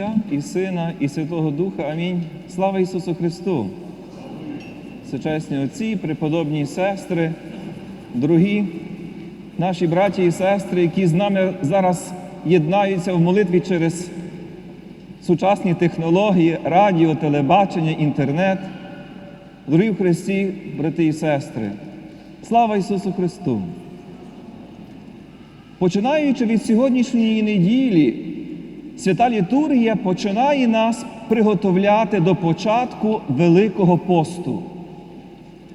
Отця і Сина, і Святого Духа. Амінь. Слава Ісусу Христу! Сучасні отці, преподобні сестри, дорогі наші браті і сестри, які з нами зараз єднаються в молитві через сучасні технології, радіо, телебачення, інтернет. Дорогі в Христі, брати і сестри, слава Ісусу Христу! Починаючи від сьогоднішньої неділі, свята літургія починає нас приготовляти до початку Великого посту,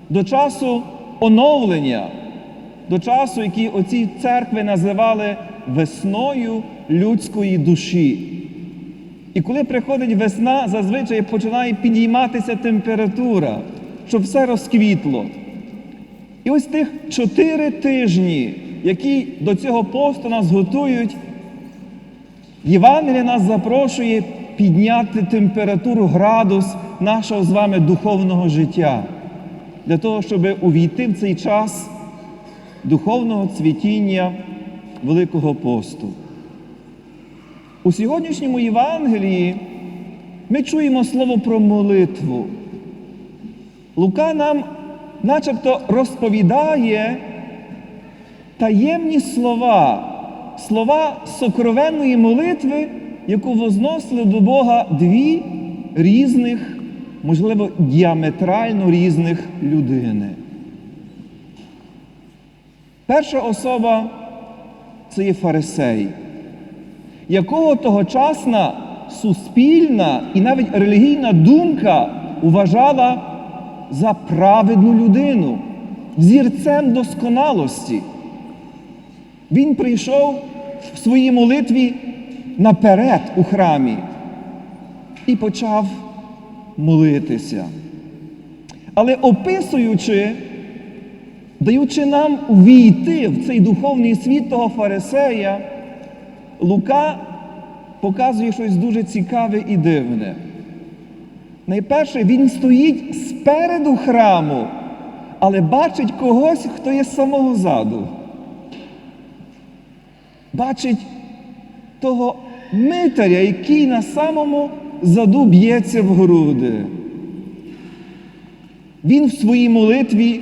до часу оновлення, до часу, який оці церкви називали весною людської душі. І коли приходить весна, зазвичай починає підійматися температура, щоб все розквітло. І ось тих чотири тижні, які до цього посту нас готують, Євангелія нас запрошує підняти температуру градус нашого з вами духовного життя, для того, щоб увійти в цей час духовного цвітіння Великого посту. У сьогоднішньому Євангелії ми чуємо слово про молитву. Лука нам начебто розповідає таємні слова, слова сокровенної молитви, яку возносили до Бога дві різних, можливо, діаметрально різних людини. Перша особа це є фарисей, якого тогочасна суспільна і навіть релігійна думка вважала за праведну людину, зірцем досконалості. Він прийшов в своїй молитві наперед у храмі і почав молитися. Але описуючи, даючи нам війти в цей духовний світ того фарисея, Лука показує щось дуже цікаве і дивне. Найперше, він стоїть спереду храму, але бачить когось, хто є з самого заду. Бачить того митаря, який на самому заду б'ється в груди. Він в своїй молитві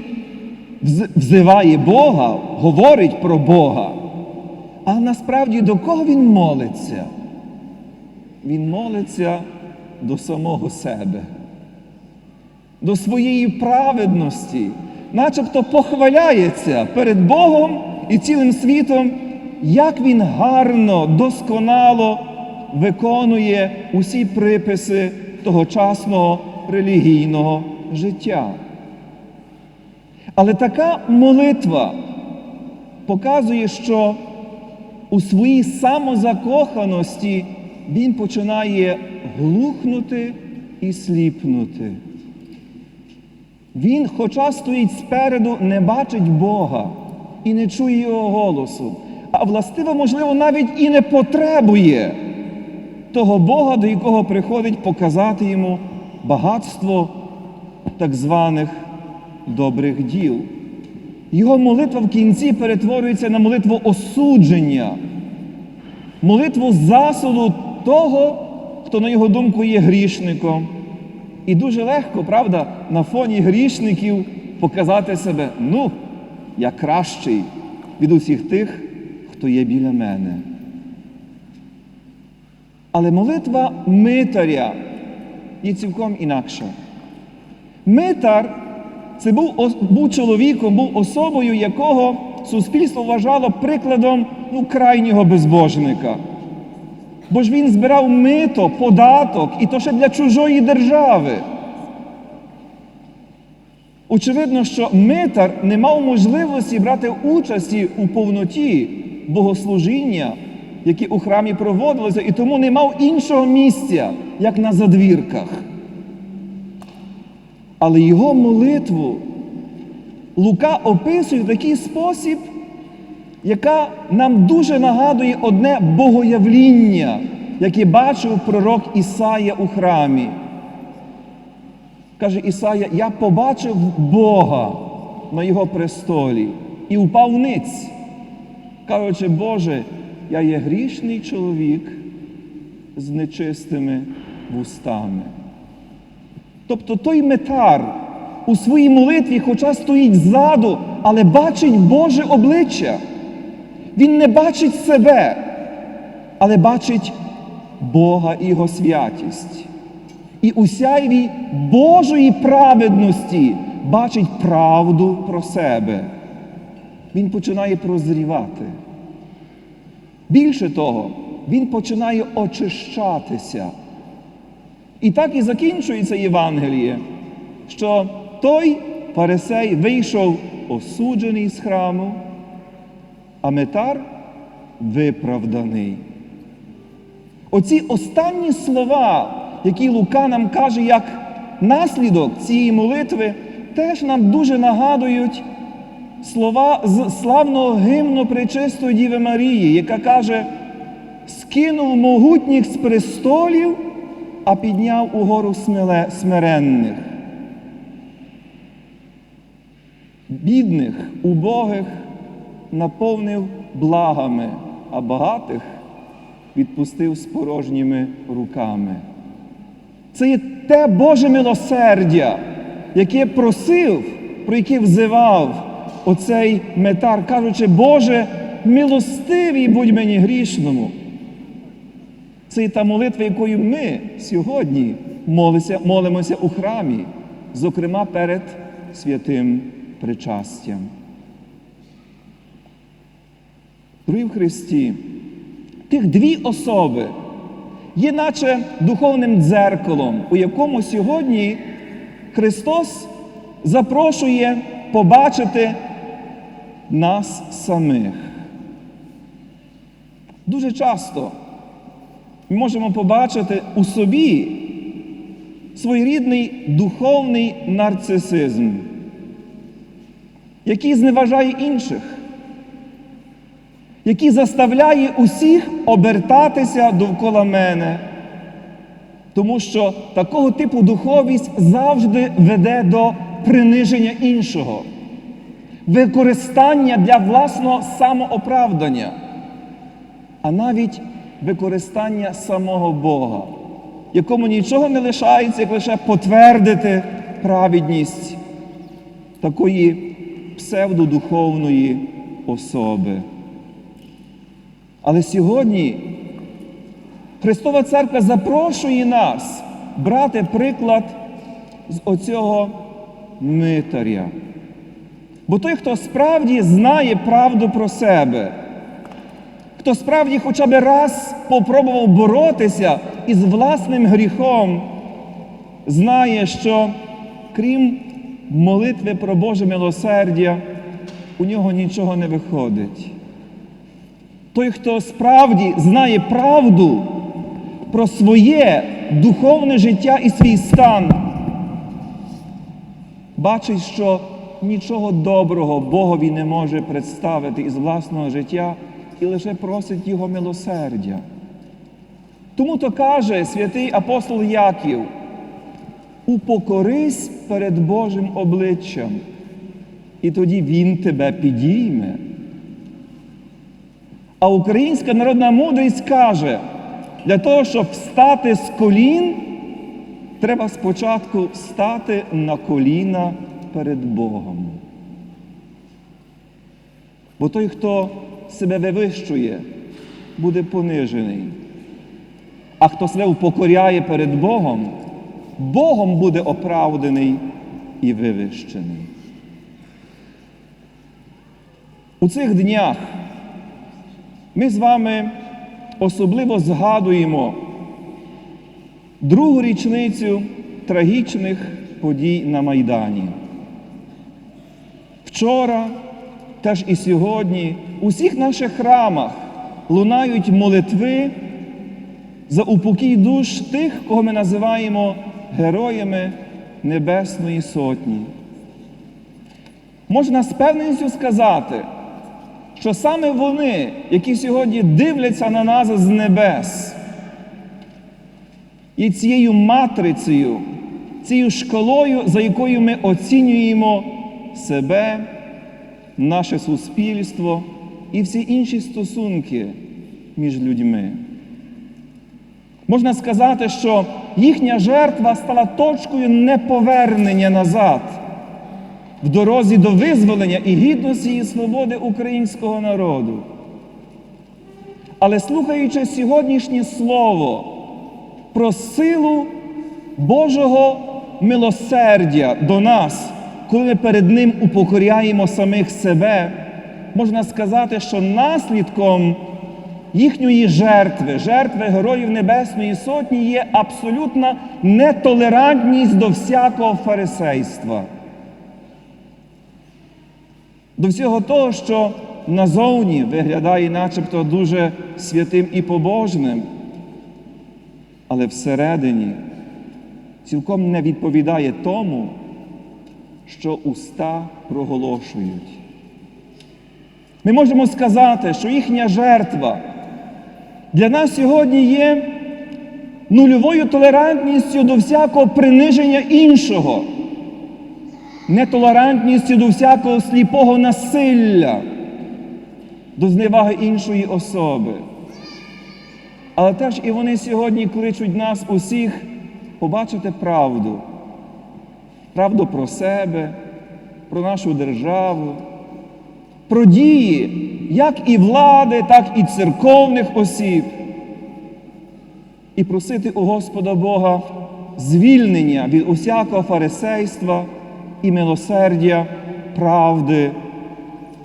взиває Бога, говорить про Бога. А насправді до кого він молиться? Він молиться до самого себе, до своєї праведності, начебто похваляється перед Богом і цілим світом, як він гарно, досконало виконує усі приписи тогочасного релігійного життя. Але така молитва показує, що у своїй самозакоханості він починає глухнути і сліпнути. Він, хоча стоїть спереду, не бачить Бога і не чує Його голосу, а властиво, можливо, навіть і не потребує того Бога, до якого приходить показати йому багатство так званих добрих діл. Його молитва в кінці перетворюється на молитву осудження, молитву засуду того, хто, на його думку, є грішником. І дуже легко, правда, на фоні грішників показати себе, ну, я кращий від усіх тих, хто є біля мене. Але молитва митаря є цілком інакша. Митар це був був чоловіком, був особою, якого суспільство вважало прикладом ну, крайнього безбожника. Бо ж він збирав мито, податок, і то ще для чужої держави. Очевидно, що митар не мав можливості брати участі у повноті богослужіння, які у храмі проводилися, і тому не мав іншого місця, як на задвірках. Але його молитву Лука описує в такий спосіб, яка нам дуже нагадує одне богоявління, яке бачив пророк Ісая у храмі. Каже Ісая, я побачив Бога на Його престолі і упав ниць, кажучи, Боже, я є грішний чоловік, з нечистими вустами. Тобто той метар у своїй молитві, хоча стоїть ззаду, але бачить Боже обличчя. Він не бачить себе, але бачить Бога і Його святість. І у сяйві Божої праведності бачить правду про себе. Він починає прозрівати. Більше того, він починає очищатися. І так і закінчується Євангеліє, що той фарисей вийшов осуджений з храму, а метар виправданий. Оці останні слова, які Лука нам каже як наслідок цієї молитви, теж нам дуже нагадують слова з славного гімну Пречистої Діви Марії, яка каже: скинув могутніх з престолів, а підняв угору смиренних. Бідних, убогих наповнив благами, а багатих відпустив з порожніми руками. Це є те Боже милосердя, яке просив, про яке взивав оцей метар, кажучи, Боже, милостивий будь мені грішному. Це є та молитва, якою ми сьогодні молимося, молимося у храмі, зокрема перед святим причастям. Дорогі в Христі, тих дві особи є наче духовним дзеркалом, у якому сьогодні Христос запрошує побачити нас самих. Дуже часто ми можемо побачити у собі своєрідний духовний нарцисизм, який зневажає інших, який заставляє усіх обертатися довкола мене. Тому що такого типу духовність завжди веде до приниження іншого, використання для власного самооправдання, а навіть використання самого Бога, якому нічого не лишається, як лише потвердити праведність такої псевдодуховної особи. Але сьогодні Христова Церква запрошує нас брати приклад з оцього митаря. Бо той, хто справді знає правду про себе, хто справді хоча б раз попробував боротися із власним гріхом, знає, що крім молитви про Боже милосердя, у нього нічого не виходить. Той, хто справді знає правду про своє духовне життя і свій стан, бачить, що нічого доброго Богові не може представити із власного життя і лише просить Його милосердя. Тому то каже святий апостол Яків, упокорись перед Божим обличчям, і тоді Він тебе підійме. А українська народна мудрість каже, для того, щоб встати з колін, треба спочатку стати на коліна перед Богом. Бо той, хто себе вивищує, буде понижений. А хто себе упокоряє перед Богом, Богом буде оправданий і вивищений. У цих днях ми з вами особливо згадуємо другу річницю трагічних подій на Майдані. Вчора, теж і сьогодні, у всіх наших храмах лунають молитви за упокій душ тих, кого ми називаємо героями Небесної Сотні. Можна з певністю сказати, що саме вони, які сьогодні дивляться на нас з небес, є цією матрицею, цією шкалою, за якою ми оцінюємо себе, наше суспільство і всі інші стосунки між людьми. Можна сказати, що їхня жертва стала точкою неповернення назад в дорозі до визволення і гідності і свободи українського народу. Але слухаючи сьогоднішнє слово про силу Божого милосердя до нас, коли перед Ним упокоряємо самих себе, можна сказати, що наслідком їхньої жертви, жертви Героїв Небесної Сотні, є абсолютна нетолерантність до всякого фарисейства. До всього того, що назовні виглядає начебто дуже святим і побожним, але всередині цілком не відповідає тому, що уста проголошують. Ми можемо сказати, що їхня жертва для нас сьогодні є нульовою толерантністю до всякого приниження іншого, нетолерантністю до всякого сліпого насилля, до зневаги іншої особи. Але теж і вони сьогодні кличуть нас усіх побачити правду. Правду про себе, про нашу державу, про дії як і влади, так і церковних осіб. І просити у Господа Бога звільнення від усякого фарисейства і милосердя правди,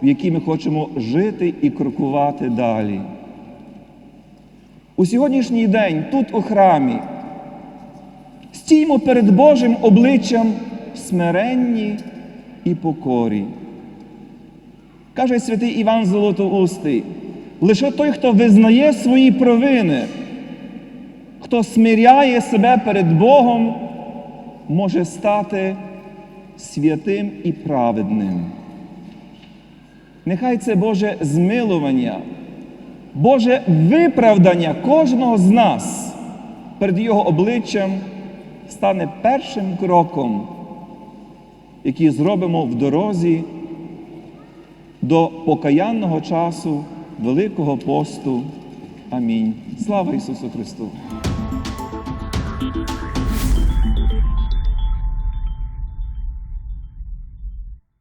в якій ми хочемо жити і крокувати далі. У сьогоднішній день тут у храмі стіймо перед Божим обличчям смиренні і покорі. Каже святий Іван Золотоустий, лише той, хто визнає свої провини, хто смиряє себе перед Богом, може стати святим і праведним. Нехай це Боже змилування, Боже виправдання кожного з нас перед Його обличчям стане першим кроком, який зробимо в дорозі до покаянного часу Великого посту. Амінь. Слава Ісусу Христу!